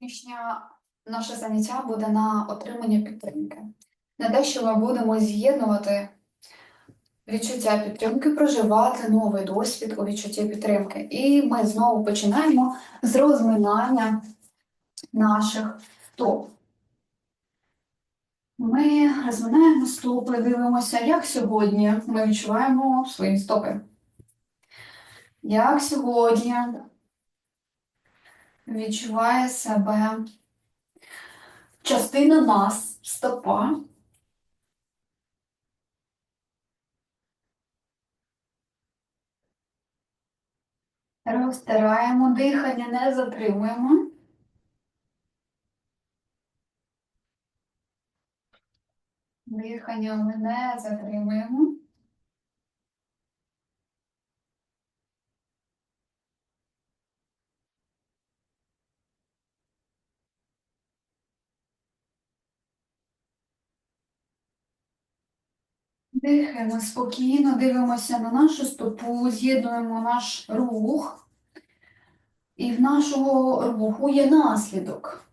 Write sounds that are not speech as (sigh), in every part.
Сьогоднішнє наше заняття буде на отримання підтримки. На те, що ми будемо з'єднувати відчуття підтримки, проживати новий досвід у відчутті підтримки. І ми знову починаємо з розминання наших стоп. Ми розминаємо стопи, дивимося, як сьогодні ми відчуваємо свої стопи. Як сьогодні відчуває себе частина нас, стопа. Розтираємо дихання, не затримуємо. Дихання ми не затримуємо. Дихаємо спокійно, дивимося на нашу стопу, з'єднуємо наш рух. І в нашого руху є наслідок.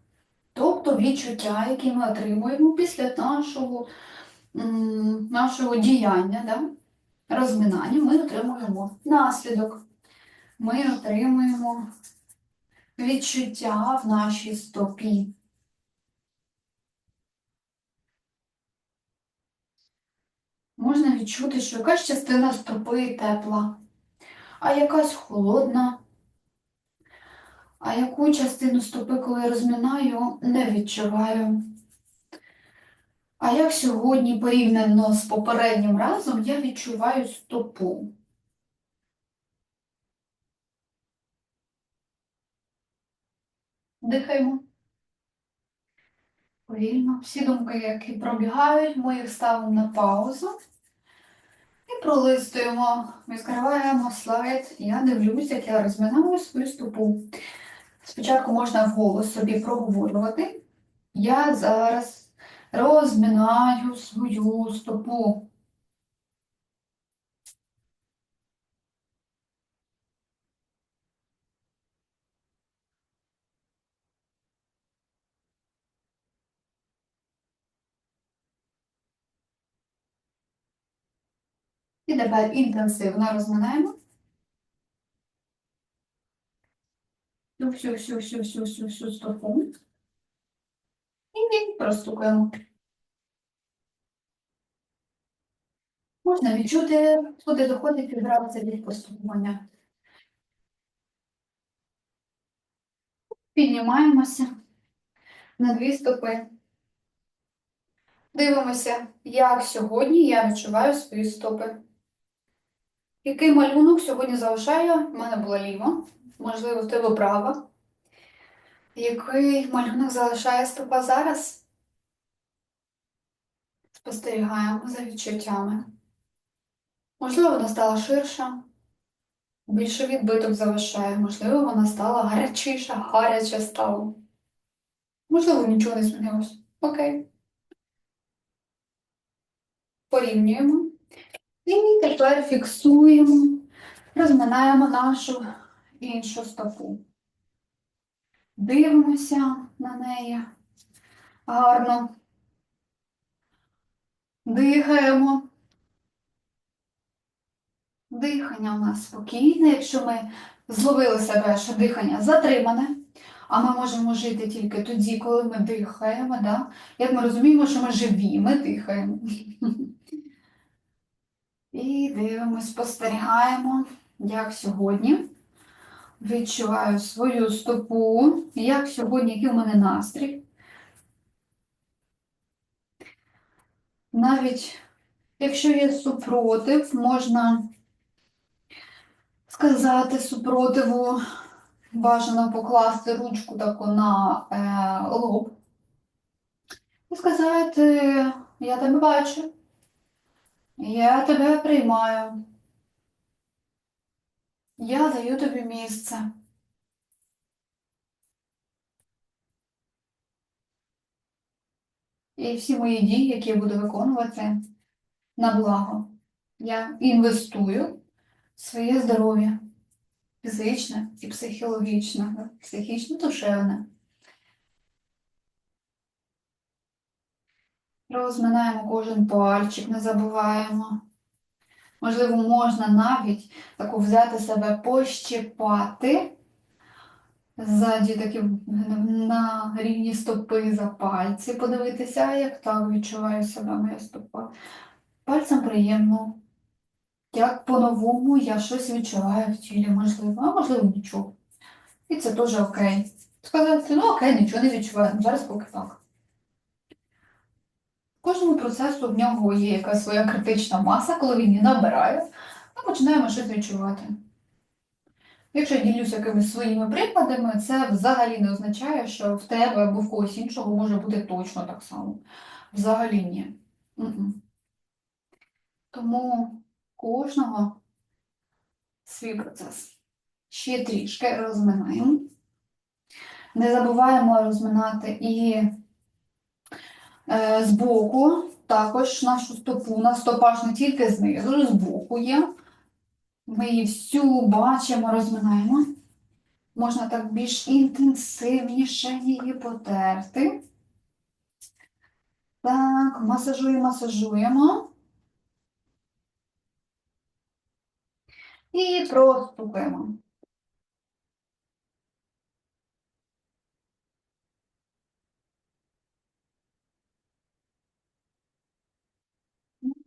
Тобто відчуття, які ми отримуємо після нашого, нашого діяння, да? розминання, ми отримуємо наслідок. Ми отримуємо відчуття в нашій стопі. Можна відчути, що якась частина стопи тепла, а якась холодна. А яку частину стопи, коли розминаю, не відчуваю. А як сьогодні, порівняно з попереднім разом, я відчуваю стопу. Дихаємо. Повільно. Всі думки, які пробігають, ми їх ставимо на паузу. І пролистуємо, відкриваємо слайд. Я дивлюсь, як я розминаю свою стопу. Спочатку можна вголос собі проговорювати. Я зараз розминаю свою стопу. І тепер інтенсивно розминаємо. Всю, всю, всю, всю, всю, всю стопу. І простукаємо. Можна відчути, куди доходить вібрація від постукування. Піднімаємося на дві стопи. Дивимося, як сьогодні я відчуваю свої стопи. Який малюнок сьогодні залишаю? У мене була ліва, можливо, в тебе права. Який малюнок залишає стопа зараз? Спостерігаємо за відчуттями. Можливо, вона стала ширша, більше відбиток залишає, можливо, вона стала гарячіша, гаряче стало. Можливо, нічого не змінилось. Окей. Порівнюємо. І тепер фіксуємо, розминаємо нашу іншу стопу. Дивимося на неї гарно. Дихаємо. Дихання у нас спокійне. Якщо ми зловили себе, що дихання затримане, а ми можемо жити тільки тоді, коли ми дихаємо. Да? Як ми розуміємо, що ми живі, ми дихаємо. І дивимось, спостерігаємо, як сьогодні. Відчуваю свою стопу, як сьогодні, який у мене настрій. Навіть якщо є супротив, можна сказати супротиву, бажано покласти ручку таку на е, лоб. І сказати, я тебе бачу, я тебе приймаю. Я даю тобі місце. І всі мої дії, які я буду виконувати на благо. Я інвестую в своє здоров'я фізичне і психологічне, психічно душевне. Розминаємо кожен пальчик, не забуваємо. Можливо, можна навіть таку взяти себе пощипати. Ззаді такі на рівні стопи за пальці, подивитися, як так відчуває себе моя стопа. Пальцем приємно. Як по-новому я щось відчуваю в тілі, можливо, а можливо нічого. І це теж окей. Сказати, ну окей, нічого не відчуваю, зараз поки так. Кожному процесу в нього є якась своя критична маса, коли він її набирає, ми починаємо щось відчувати. Якщо я ділюся якимись своїми прикладами, це взагалі не означає, що в тебе або в когось іншого може бути точно так само. Взагалі ні. М-м. Тому кожного свій процес. Ще трішки розминаємо. Не забуваємо розминати і збоку, також нашу стопу. У нас стопа ж не тільки знизу, збоку є. Ми її всю бачимо, розминаємо. Можна так більш інтенсивніше її потерти. Так, масажуємо, масажуємо. І простукаємо.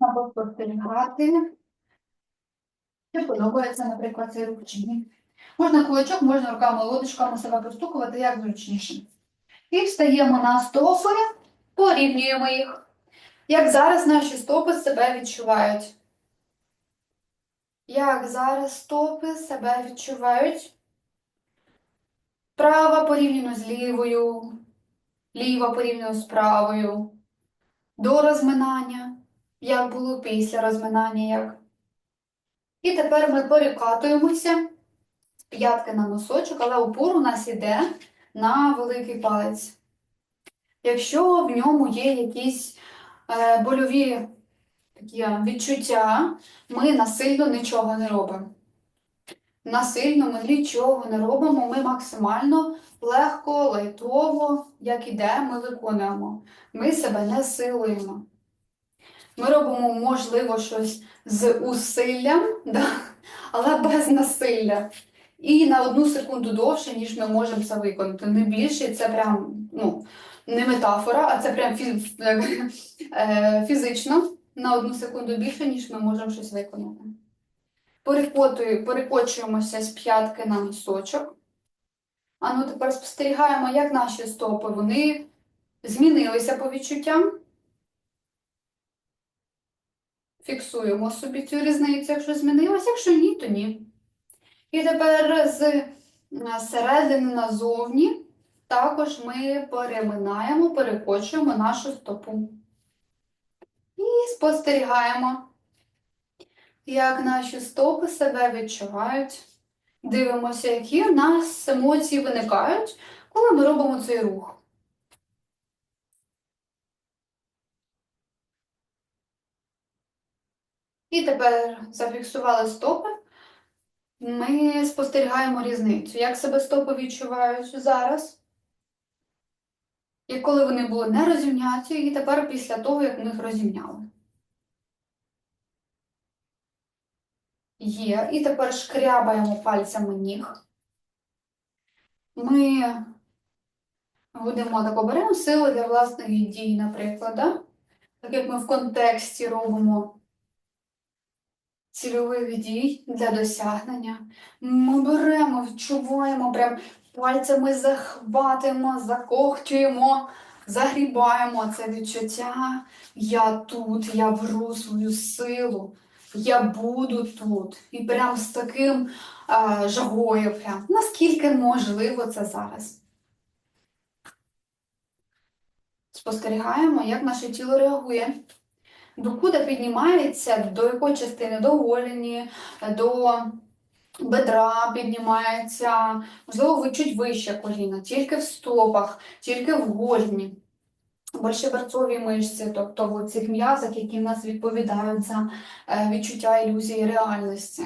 Можна поспостерігати. Чи подобається, наприклад, цей рух чи ні. Можна кулачок, можна руками, лодочками себе простукувати, як зручніше. І встаємо на стопи, порівнюємо їх. Як зараз наші стопи себе відчувають? Як зараз стопи себе відчувають? Права порівняно з лівою, ліва порівняно з правою. До розминання. Як було після розминання, як? І тепер ми перекатуємося з п'ятки на носочок, але опор у нас іде на великий палець. Якщо в ньому є якісь е, больові такі відчуття, ми насильно нічого не робимо. Насильно ми нічого не робимо, ми максимально легко, лайтово, як іде, ми виконуємо. Ми себе не силуємо. Ми робимо, можливо, щось з усиллям, да? але без насилля. І на одну секунду довше, ніж ми можемо це виконати. Не більше, це прям ну, не метафора, а це прям фіз... е, фізично на одну секунду більше, ніж ми можемо щось виконати. Перекочуємося з п'ятки на носочок. А ну тепер спостерігаємо, як наші стопи вони змінилися по відчуттям. Фіксуємо собі цю різницю, якщо змінилося, якщо ні, то ні. І тепер з середини назовні також ми переминаємо, перекочуємо нашу стопу. І спостерігаємо, як наші стопи себе відчувають. Дивимося, які в нас емоції виникають, коли ми робимо цей рух. І тепер зафіксували стопи. Ми спостерігаємо різницю, як себе стопи відчувають зараз. І коли вони були не розімняті, і тепер після того, як ми їх розімняли. Є. І тепер шкрябаємо пальцями ніг. Ми будемо так оберемо сили для власних дій, наприклад. Да? Так як ми в контексті робимо цільових дій для досягнення. Ми беремо, відчуваємо, прям пальцями захватимо, закохтюємо, загрібаємо це відчуття. Я тут, я вру свою силу, я буду тут. І прям з таким а, жагою, прям, наскільки можливо це зараз. Спостерігаємо, як наше тіло реагує. Докуди піднімається, до якої частини, до голені, до бедра піднімається, можливо, ви чуть вище коліна, тільки в стопах, тільки в голені. Борщеберцові мишці, тобто в цих м'язах, які в нас відповідають за е, відчуття ілюзії реальності.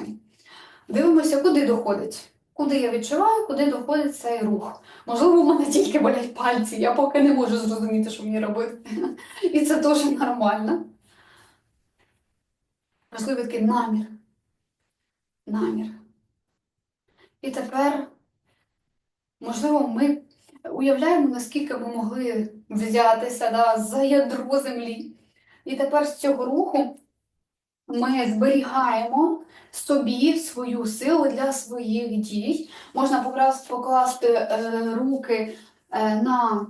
Дивимося, куди доходить. куди я відчуваю, куди доходить цей рух. Можливо, в мене тільки болять пальці, я поки не можу зрозуміти, що мені робити. (laughs) І це дуже нормально. Важливий такий намір. Намір. І тепер, можливо, ми уявляємо, наскільки ми могли взятися да, за ядро землі. І тепер з цього руху ми зберігаємо собі свою силу для своїх дій. Можна покласти е, руки е, на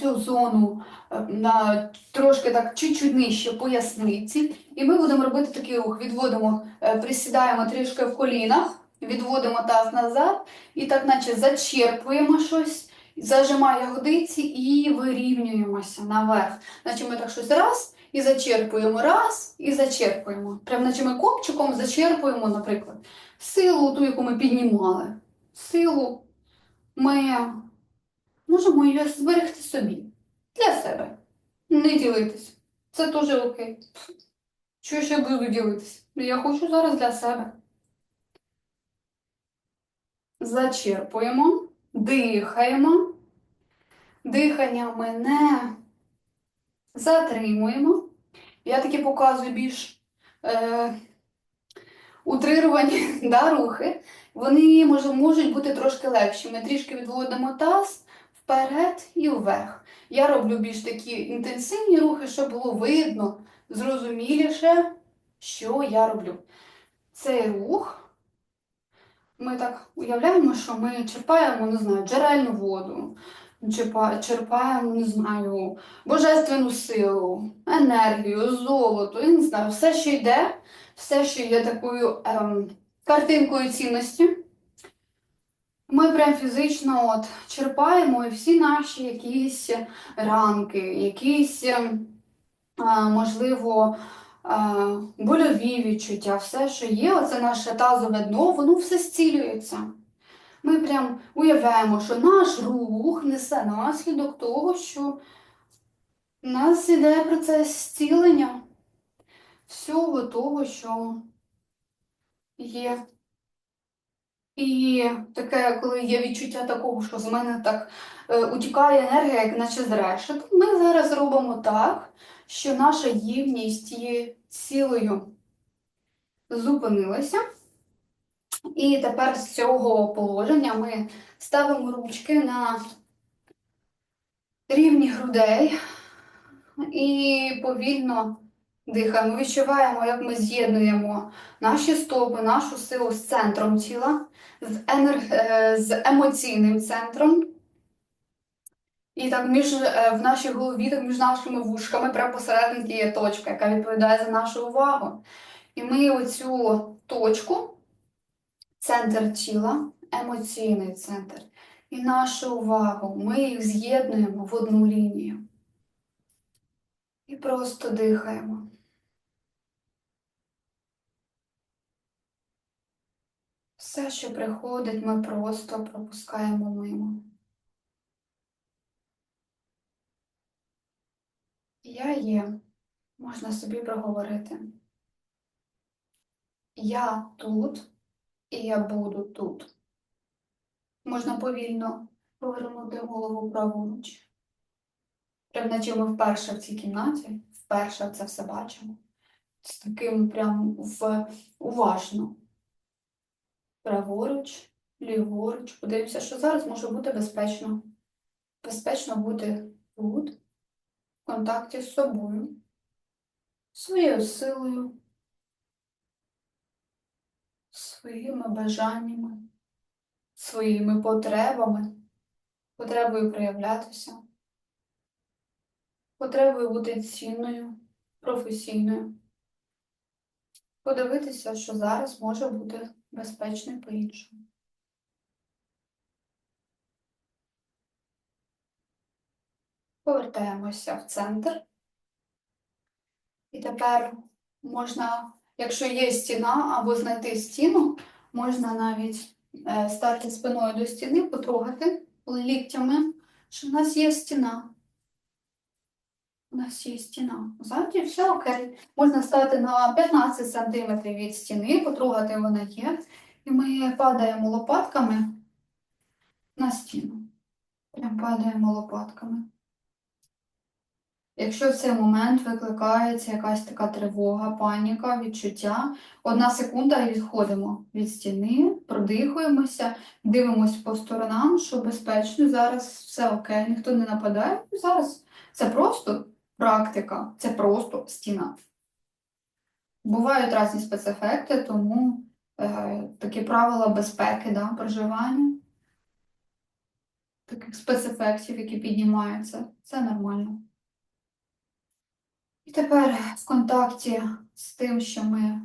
цю зону, е, на трошки так чуть-чуть нижче поясниці. І ми будемо робити такий рух. Відводимо, е, присідаємо трішки в колінах, відводимо таз назад і так, наче зачерпуємо щось, зажимає ягодиці і вирівнюємося наверх. Наче ми так щось раз і зачерпуємо, раз і зачерпуємо. Прям наче ми копчиком зачерпуємо, наприклад, силу, ту, яку ми піднімали. Силу ми можемо її зберегти собі для себе. Не ділитись. Це теж окей. Ж я буду ділитись? Я хочу зараз для себе. Зачерпуємо, дихаємо. Дихання ми не затримуємо. Я таки показую більш е, утрировані (laughs) да, рухи. Вони може, можуть бути трошки легші. Ми трішки відводимо таз вперед і вверх. Я роблю більш такі інтенсивні рухи, щоб було видно, зрозуміліше, що я роблю. Цей рух ми так уявляємо, що ми черпаємо, не знаю, джерельну воду, черпаємо, не знаю, божественну силу, енергію, золото, я не знаю, все, що йде, все, що є такою ем, картинкою цінності. Ми прям фізично от черпаємо всі наші якісь ранки, якісь, ем, можливо, больові відчуття, все, що є, оце наше тазове дно, воно все зцілюється. Ми прям уявляємо, що наш рух несе наслідок того, що в нас іде процес зцілення всього того, що є. І таке, коли є відчуття такого, що з мене так е, утікає енергія, як наче з решет, ми зараз робимо так, що наша ємність є цілою зупинилася. І тепер з цього положення ми ставимо ручки на рівні грудей і повільно дихаємо. Відчуваємо, як ми з'єднуємо наші стопи, нашу силу з центром тіла, з, енер... е, з емоційним центром. І так між е, в нашій голові, так між нашими вушками, прямо посерединки є точка, яка відповідає за нашу увагу. І ми оцю точку, центр тіла, емоційний центр, і нашу увагу, ми їх з'єднуємо в одну лінію. І просто дихаємо. Все, що приходить, ми просто пропускаємо мимо. Я є, можна собі проговорити. Я тут і я буду тут. Можна повільно повернути голову праворуч. Прям ми вперше в цій кімнаті, вперше це все бачимо. З таким прям в уважно. Праворуч, ліворуч. Подивимося, що зараз може бути безпечно. Безпечно бути тут, в контакті з собою, своєю силою, своїми бажаннями, своїми потребами, потребою проявлятися, потребою бути цінною, професійною. Подивитися, що зараз може бути безпечно по-іншому. Повертаємося в центр. І тепер можна, якщо є стіна або знайти стіну, можна навіть е, стати спиною до стіни, потрогати ліктями, що в нас є стіна. У нас є стіна. Ззаді все окей. Можна стати на 15 см від стіни, потрогати вона є. І ми падаємо лопатками на стіну. Прям падаємо лопатками. Якщо в цей момент викликається якась така тривога, паніка, відчуття, одна секунда і відходимо від стіни, продихуємося, дивимося по сторонам, що безпечно, зараз все окей, ніхто не нападає. Зараз це просто практика, це просто стіна. Бувають різні спецефекти, тому е, такі правила безпеки да, проживання, таких спецефектів, які піднімаються, це нормально. І тепер в контакті з тим, що ми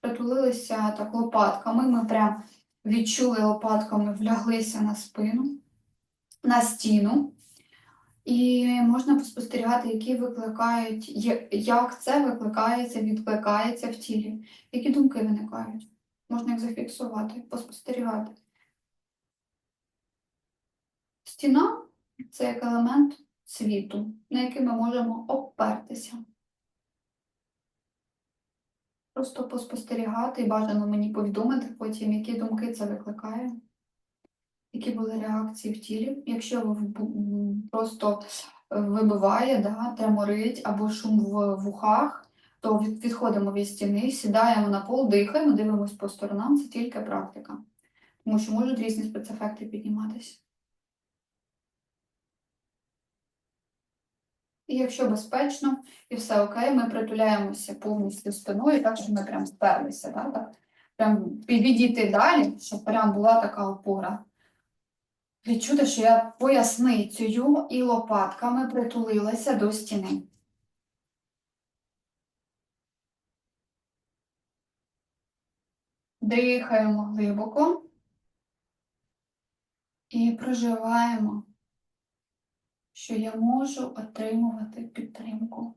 притулилися так лопатками, ми прям відчули лопатками, вляглися на спину, на стіну. І можна поспостерігати, які викликають, як це викликається, відкликається в тілі, які думки виникають. Можна їх зафіксувати, поспостерігати. Стіна це як елемент світу, на який ми можемо опертися. Просто поспостерігати і бажано мені повідомити потім, які думки це викликає, які були реакції в тілі. Якщо просто вибиває, да, треморить або шум в вухах, то відходимо від стіни, сідаємо на пол, дихаємо, дивимося по сторонам, це тільки практика. Тому що можуть різні спецефекти підніматися. І якщо безпечно і все окей, ми притуляємося повністю спиною, так, щоб ми прям сперлися, да? так? Прям підійти далі, щоб прям була така опора. Відчути, що я поясницею і лопатками притулилася до стіни. Дихаємо глибоко і проживаємо що я можу отримувати підтримку.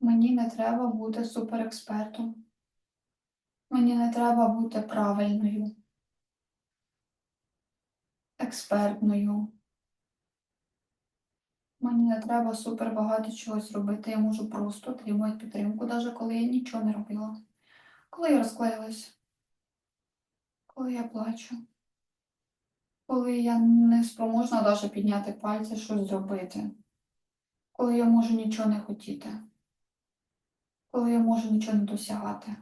Мені не треба бути суперекспертом. Мені не треба бути правильною, експертною. Мені не треба супер багато чогось робити. Я можу просто отримувати підтримку, навіть коли я нічого не робила. Коли я розклеїлась, коли я плачу коли я не спроможна навіть підняти пальці, щось зробити, коли я можу нічого не хотіти, коли я можу нічого не досягати,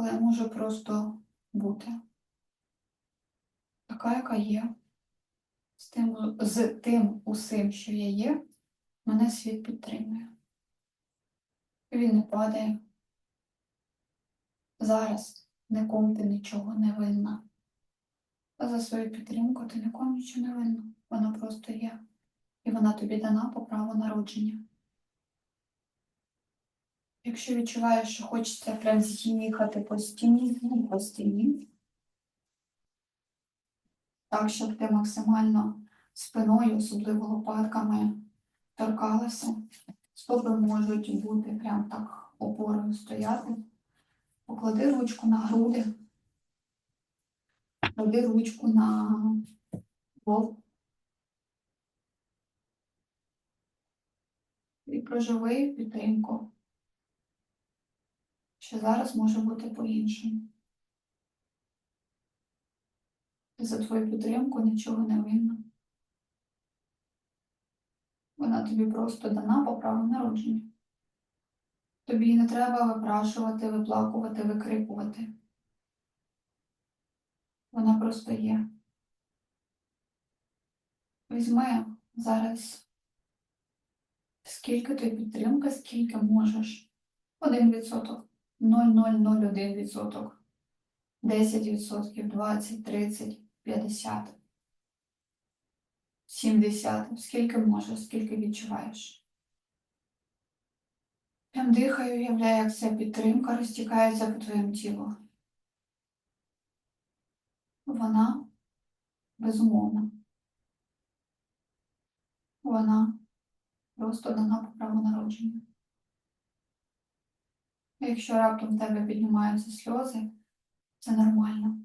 коли я можу просто бути така, яка є, з тим, з тим усім, що я є, мене світ підтримує. Він не падає. Зараз нікому ти нічого не винна. А за свою підтримку ти нікому нічого не винна. Вона просто є. І вона тобі дана по праву народження. Якщо відчуваєш, що хочеться прям з'їхати по стіні, ну, по стіні. Так, щоб ти максимально спиною, особливо лопатками, торкалася. Стопи можуть бути прям так опорою стояти. Поклади ручку на груди. Клади ручку на пол. І проживи підтримку, що зараз може бути по-іншому. За твою підтримку нічого не винна. Вона тобі просто дана по праву народження. Тобі не треба випрашувати, виплакувати, викрикувати. Вона просто є. Візьми зараз скільки ти підтримка, скільки можеш. Один відсоток, 0,001 відсоток, 10 відсотків, 20, 30, 50, 70, скільки можеш, скільки відчуваєш. Прям дихаю, уявляю, як ця підтримка розтікається по твоєму тілу. Вона безумовна. Вона просто дана по праву народження. Якщо раптом в тебе піднімаються сльози, це нормально.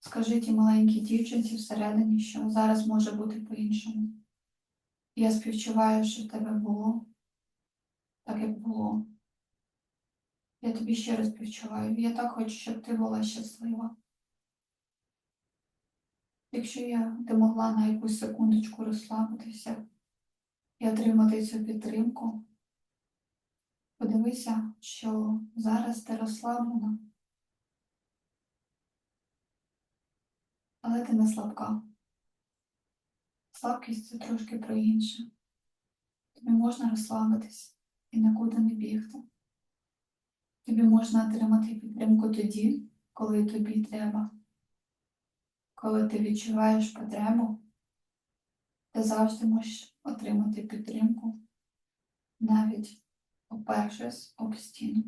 Скажи тій маленькій дівчинці всередині, що зараз може бути по-іншому. Я співчуваю, що в тебе було, так як було. Я тобі ще раз співчуваю. Я так хочу, щоб ти була щаслива. Якщо я ти могла на якусь секундочку розслабитися і отримати цю підтримку, подивися, що зараз ти розслаблена, але ти не слабка. Слабкість це трошки про інше. Тобі можна розслабитись і нікуди не бігти. Тобі можна отримати підтримку тоді, коли тобі треба. Коли ти відчуваєш потребу, ти завжди можеш отримати підтримку, навіть опершись об стіну.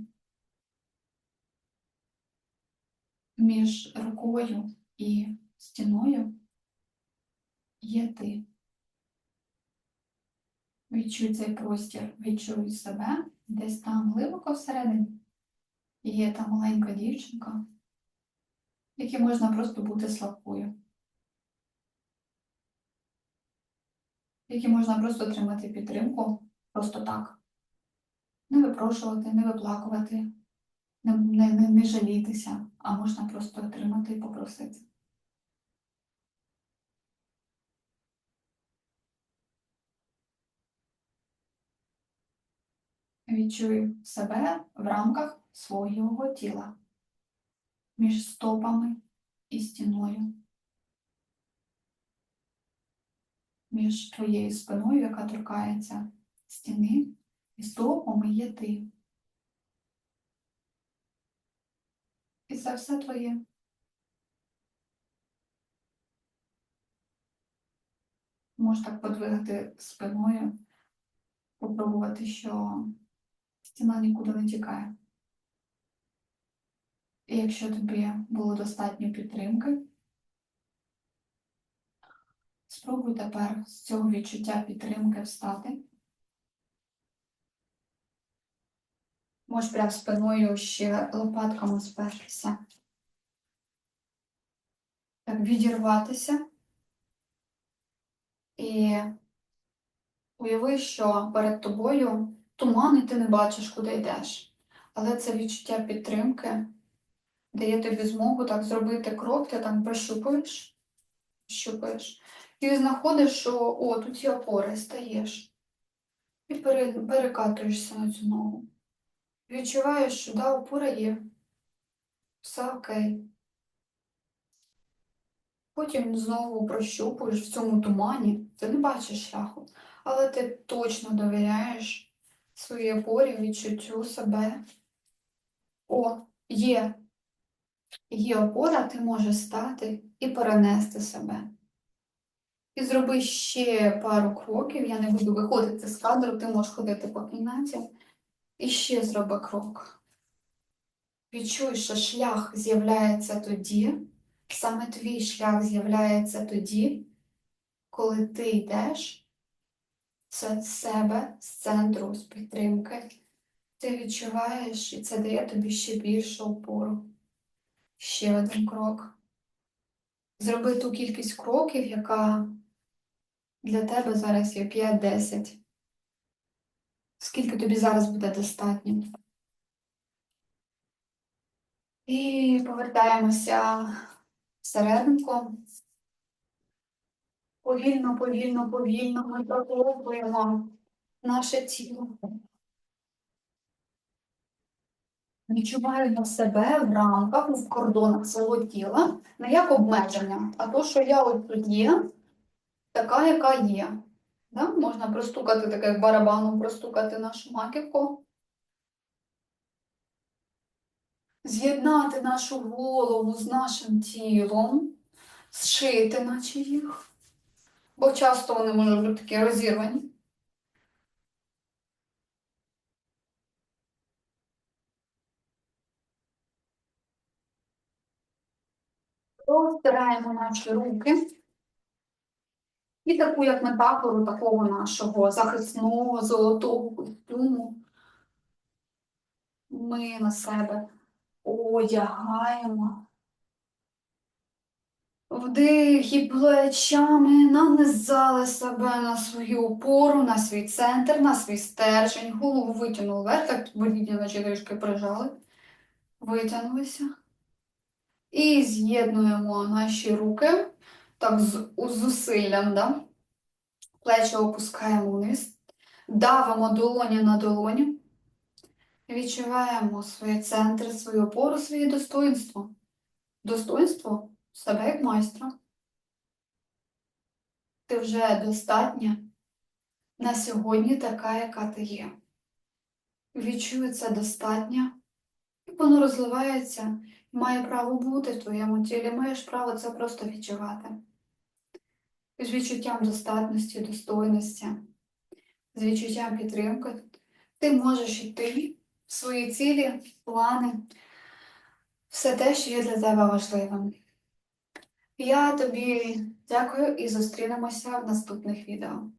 Між рукою і стіною є ти. Відчуй цей простір, відчуй себе десь там глибоко всередині. Є та маленька дівчинка, якій можна просто бути слабкою, якій можна просто отримати підтримку просто так. Не випрошувати, не виплакувати, не, не, не, не жалітися, а можна просто отримати і попросити. Відчуй себе в рамках свого тіла, між стопами і стіною, між твоєю спиною, яка торкається стіни, і стопами є ти. І це все твоє. Можеш так подвигати спиною, попробувати, що стіна нікуди не тікає. І якщо тобі було достатньо підтримки, спробуй тепер з цього відчуття підтримки встати. Можеш прям спиною ще лопатками спертися. Так, відірватися. І уяви, що перед тобою туман, і ти не бачиш, куди йдеш. Але це відчуття підтримки дає тобі змогу так зробити крок, ти там прощупуєш, щупаєш, і знаходиш, що о, тут є опора, і стаєш. І перекатуєшся на цю ногу. Відчуваєш, що да, опора є. Все окей. Потім знову прощупуєш в цьому тумані, ти не бачиш шляху, але ти точно довіряєш своїй опорі, відчуттю себе. О, є. Є опора, ти можеш стати і перенести себе. І зроби ще пару кроків, я не буду виходити з кадру, ти можеш ходити по кімнаті. І ще зроби крок. Відчуй, що шлях з'являється тоді, саме твій шлях з'являється тоді, коли ти йдеш з себе, з центру, з підтримки. Ти відчуваєш, і це дає тобі ще більшу опору. Ще один крок. Зроби ту кількість кроків, яка для тебе зараз є 5-10. Скільки тобі зараз буде достатньо? І повертаємося всерединку. Повільно, повільно, повільно ми проглиблюємо наше тіло. Відчуваємо себе в рамках, в кордонах свого тіла, не як обмеження, а то, що я от тут є, така, яка є. Да? Можна простукати таке як барабаном, простукати нашу маківку. З'єднати нашу голову з нашим тілом, зшити наче їх, бо часто вони можуть бути такі розірвані. Розтираємо наші руки. І таку, як метафору такого нашого захисного золотого костюму ми на себе одягаємо Вдих і плечами нанизали себе на свою опору, на свій центр, на свій стержень. Голову витягнули вверх, так болідні наче трішки прижали. Витягнулися. І з'єднуємо наші руки так з зусиллям, да? Плечі опускаємо вниз, давимо долоні на долоні. Відчуваємо свій центр, свою опору, своє достоинство. Достоинство себе як майстра. Ти вже достатня на сьогодні така, яка ти є. Відчуй це достатньо, і воно розливається має право бути в твоєму тілі. Маєш право це просто відчувати. З відчуттям достатності, достойності, з відчуттям підтримки. Ти можеш йти в свої цілі, плани, все те, що є для тебе важливим. Я тобі дякую і зустрінемося в наступних відео.